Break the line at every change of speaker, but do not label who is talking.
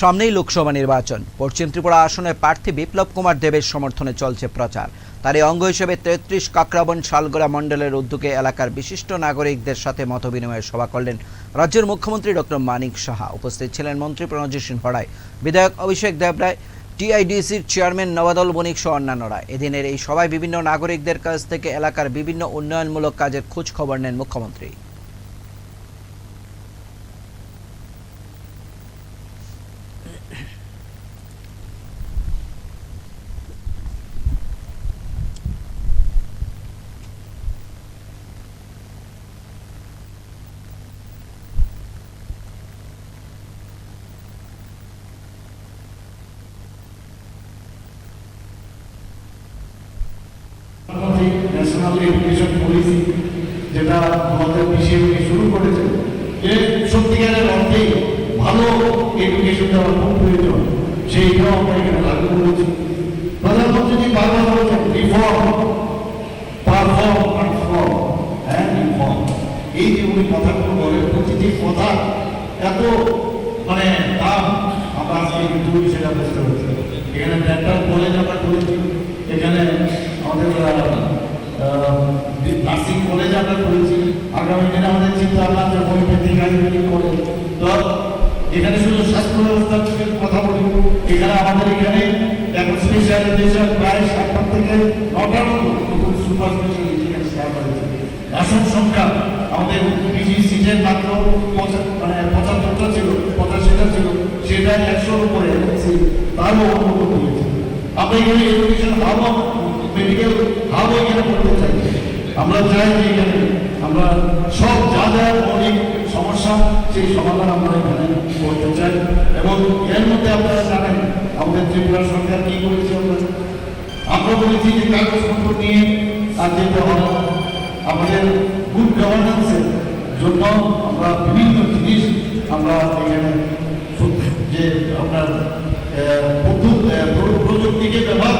সামনেই লোকসভা নির্বাচন। পশ্চিম ত্রিপুরা আসনে প্রার্থী বিপ্লব কুমার দেবের সমর্থনে চলছে প্রচার। তারই অঙ্গ হিসেবে তেত্রিশ কাকরাবন শালগোড়া মণ্ডলের উদ্যোগে এলাকার বিশিষ্ট নাগরিকদের সাথে মতবিনিময়ের সভা করলেন রাজ্যের মুখ্যমন্ত্রী ডক্টর মানিক সাহা। উপস্থিত ছিলেন মন্ত্রী প্রণজিৎ সিং হরাই বিধায়ক অভিষেক দেবরায়, টিআইডিসির চেয়ারম্যান নবাদল বণিক সহ অন্যান্যরা। এদিনের এই সভায় বিভিন্ন নাগরিকদের কাছ থেকে এলাকার বিভিন্ন উন্নয়নমূলক কাজের খোঁজ খবর নেন মুখ্যমন্ত্রী।
ন্যাশনাল এডুকেশন পলিসি যেটা আমাদের উনি শুরু করেছেন যে সত্যিকারের অর্থে ভালো এডুকেশন দেওয়া খুব প্রয়োজন, সেইটাও আমরা এখানে লাগু করেছি। প্রধানমন্ত্রী বারবার বলেছেন রিফর্ম রিফর্ম এই যে উনি কথাগুলো বলেন, প্রতিটি কথা এত মানে দাম, আমরা সেটা বুঝতে পারছি এখানে ডেন্টাল কলেজ আমরা করেছি এখানে আমাদের নার্সিং কলেজ আমরা করেছি, আগামী দিনে আমাদের চিন্তা ভাবনা যে হোমিওপ্যাথিক আয়ুর্বেদিক কলেজ তো এখানে শুধু স্বাস্থ্য ব্যবস্থার কথা বলি, এখানে আমাদের এখানে এখন স্পেশালাইজেশন প্রায় সাতটা থেকে নটার মতো সুপার স্পেশালিটি এখানে স্টার্ট হয়েছে। আসন সংখ্যা আমাদের পিজি সিটের মাত্র মানে পঁচাত্তরটা ছিল, পঁচাশিটা ছিল সেটা একশোর উপরে তারও হয়েছে। আমরা এখানে এডুকেশন হাব মেডিকেল হাব এখানে করতে চাই। আমরা চাই যে এখানে আমরা সব যা যা অনেক সমস্যা, সেই সমাধান আমরা এখানে করতে চাই। এবং এর মধ্যে আপনারা জানেন, আমাদের ত্রিপুরা সরকার কী করেছে আমরা? আমরা বলেছি যে কাগজপত্র নিয়ে আর যেতে হবে। আমাদের গুড গভর্নেন্সের জন্য আমরা বিভিন্ন জিনিস আমরা এখানে যে আপনার প্রযুক্তিকে ব্যবহার